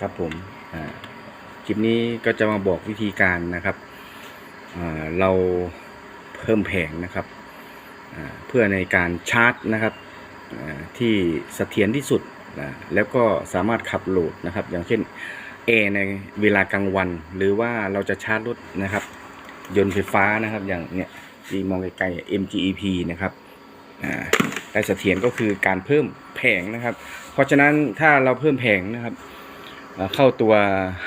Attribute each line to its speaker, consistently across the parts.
Speaker 1: ครับผมคลิปนี้ก็จะมาบอกวิธีการนะครับเราเพิ่มแผงนะครับเพื่อในการชาร์จนะครับที่เสถียรที่สุดแล้วก็สามารถขับโหลดนะครับ อย่างเช่นแอร์ในเวลากลางวัน หรือว่าเราจะชาร์จรถนะครับ ยนต์ไฟฟ้านะครับอย่างเนี่ยที่มองไกลๆ MGEP นะครับอ่าได้เสถียรก็คือการเพิ่มแผงนะครับ เพราะฉะนั้นถ้าเราเพิ่มแผงนะครับ เข้าตัว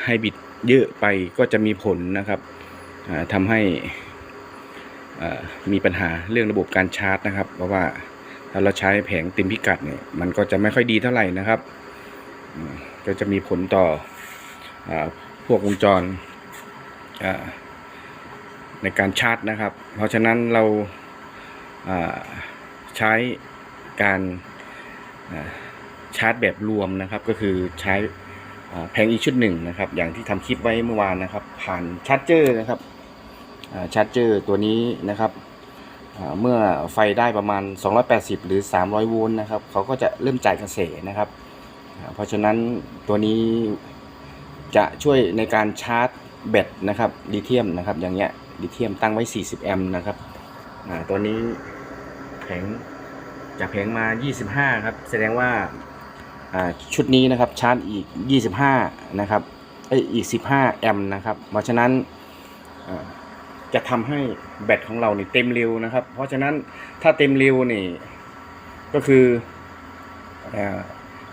Speaker 1: ไฮบริดเยอะไปก็จะมีผลนะครับอ่าทำให้มีปัญหาเรื่องระบบการชาร์จนะครับ เพราะว่าถ้าเราใช้แผงเต็มพิกัดเนี่ยมันก็จะไม่ค่อยดีเท่าไหร่นะครับ ก็จะมีผลต่ออพวกวงจรในการชาร์จนะครับ เพราะฉะนั้นเราใช้การชาร์จแบบรวมนะครับ ก็คือใช้ แผงอีกชุดหนึ่งนะครับ อย่างที่ทำคลิปไว้เมื่อวานนะครับ ผ่านชาร์จเจอร์นะครับชาร์จเจอร์ตัวนี้นะครับเมื่อไฟได้ประมาณ 280 หรือ 300 โวลต์นะครับเขาก็จะเริ่มจ่ายกระแสนะครับ เพราะฉะนั้นตัวนี้จะช่วยในการชาร์จแบตนะครับลิเธียมนะครับ อย่างเงี้ยลิเธียมตั้งไว้ 40 แอมป์นะครับตัวนี้แผงจากแผงมา 25 ครับ แสดงว่า ชุดนี้นะครับชาร์จอีก 25 นะครับเอ้ยอีก 15 แอมป์นะครับ เพราะฉะนั้นจะทำให้แบตของเราเนี่เต็มเร็วนะครับ เพราะฉะนั้นถ้าเต็มเร็วนี่ก็คืออ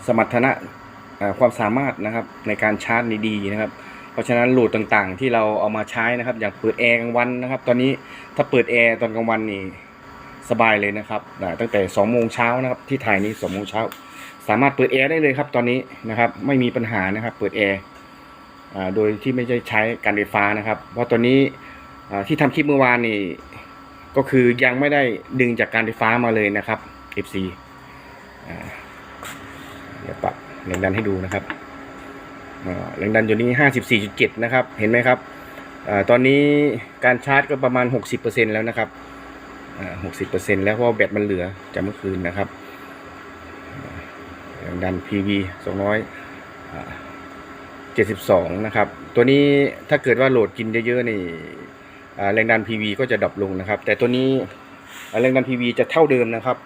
Speaker 1: สมรรถนะความสามารถนะครับในการชาร์จนี่ดีนะครับ เพราะฉะนั้นโหลดต่างๆ ที่เราเอามาใช้นะครับ อย่างเปิดแอร์กลางวันนะครับ ตอนนี้ถ้าเปิดแอร์ตอนกลางวันนี่สบายเลยนะครับตั้งแต่2โมงเช้านะครับที่ถ่ายนี้2โมงเช้า สามารถเปิดแอร์ได้เลยครับ ตอนนี้นะครับ ไม่มีปัญหานะครับ เปิดแอร์โดยที่ไม่ได้ใช้การไฟฟ้านะครับ เพราะตอนนี้ที่ทำคลิปเมื่อวานนี่ก็คือยังไม่ได้ดึงจากการไฟฟ้ามาเลยนะครับ FC เดี๋ยวปรับแรงดันให้ดูนะครับแรงดันอยู่นี้54.7นะครับ เห็นไหมครับอตอนนี้การชาร์จก็ประมาณ60%แล้วนะครับอ่า60%แล้วเพราะแบตมันเหลือจากเมื่อคืนนะครับ รงดัน PV 272 นะครับ ตัวนี้ถ้าเกิดว่าโหลดกินเยอะๆนี่แรงดัน PV ก็จะดรอปลงนะครับ แต่ตัวนี้แรงดัน PV จะเท่าเดิมนะครับ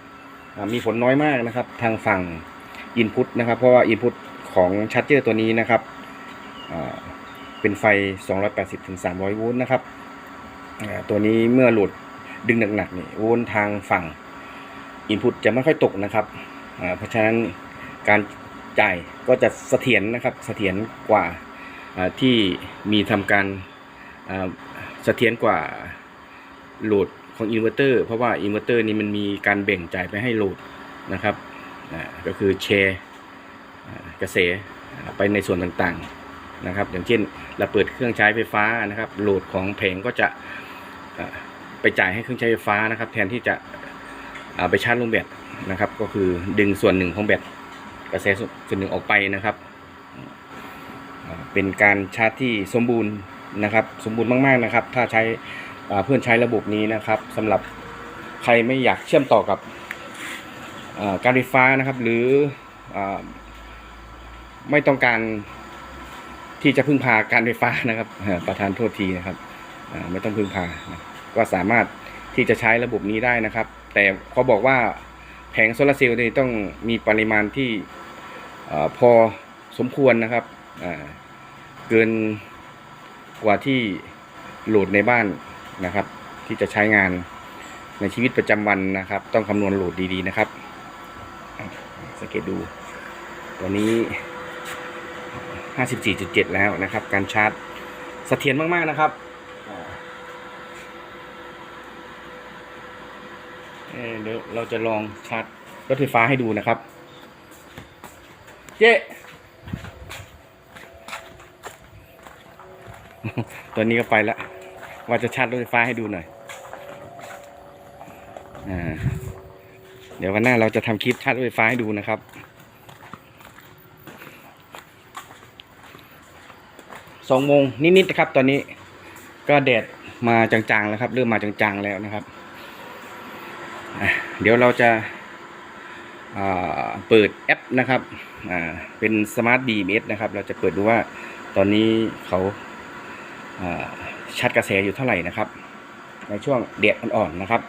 Speaker 1: มีผลน้อยมากนะครับ ทางฝั่ง Input นะครับ เพราะว่า Input ของชาร์จเจอร์ตัวนี้นะครับเป็นไฟ 280-300 โวลต์นะครับ ตัวนี้เมื่อโหลดดึงหนักๆนี่โวลต์ทางฝั่ง Input จะไม่ค่อยตกนะครับ เพราะฉะนั้น การจ่ายก็จะเสถียรนะครับเสถียรกว่าที่มีทำการเสถียรกว่าโหลดของอินเวอร์เตอร์เพราะว่าอินเวอร์เตอร์นี้มันมีการแบ่งจ่ายไปให้โหลดนะครับก็คือแชร์กระแสไปในส่วนต่างๆนะครับ อย่างเช่นเราเปิดเครื่องใช้ไฟฟ้านะครับ โหลดของแผงก็จะไปจ่ายให้เครื่องใช้ไฟฟ้านะครับ แทนที่จะไปชาร์จลงแบตนะครับ ก็คือดึงส่วนหนึ่งของแบต กระแสส่วนหนึ่งออกไปนะครับ เป็นการชาร์จที่สมบูรณ์นะครับ สมบูรณ์มากๆนะครับ ถ้าใช้เพื่อนใช้ระบบนี้นะครับสำหรับใครไม่อยากเชื่อมต่อกับการไฟฟ้านะครับ หรืออไม่ต้องการที่จะพึ่งพาการไฟฟ้านะครับ ประธานโทษทีนะครับไม่ต้องพึ่งพา ก็สามารถที่จะใช้ระบบนี้ได้นะครับ แต่เขาบอกว่าแผงโซลาร์เซลล์นี่ต้องมีปริมาณที่ อพอสมควรนะครับเกินกว่าที่โหลดในบ้านนะครับ ที่จะใช้งานในชีวิตประจำวันนะครับ ต้องคำนวณโหลดดีๆนะครับสังเกตดูตัวนี้ 54.7 แล้วนะครับ การชาร์จเสถียรมากๆนะครับเออเดี๋ยวเราจะลองชาร์จรถไฟฟ้าให้ดูนะครับ เจ๊ตัวนี้ก็ไปแล้ว ว่าจะชาร์จรถไฟฟ้าให้ดูหน่อยอ่าเดี๋ยววันหน้าเราจะทำคลิปชาร์จรถไฟฟ้าให้ดูนะครับสองโมงนิดๆนะครับ ตอนนี้ก็แดดมาจางๆแล้วครับ เริ่มมาจางๆแล้วนะครับ เดี๋ยวเราจะ เปิดแอปนะครับเป็นสมาร์ทดีเมนะครับ เราจะเปิดดูว่าตอนนี้เขาาชัดกระแสอยู่เท่าไหร่นะครับ ในช่วงเดียดอ่อนๆนะครับ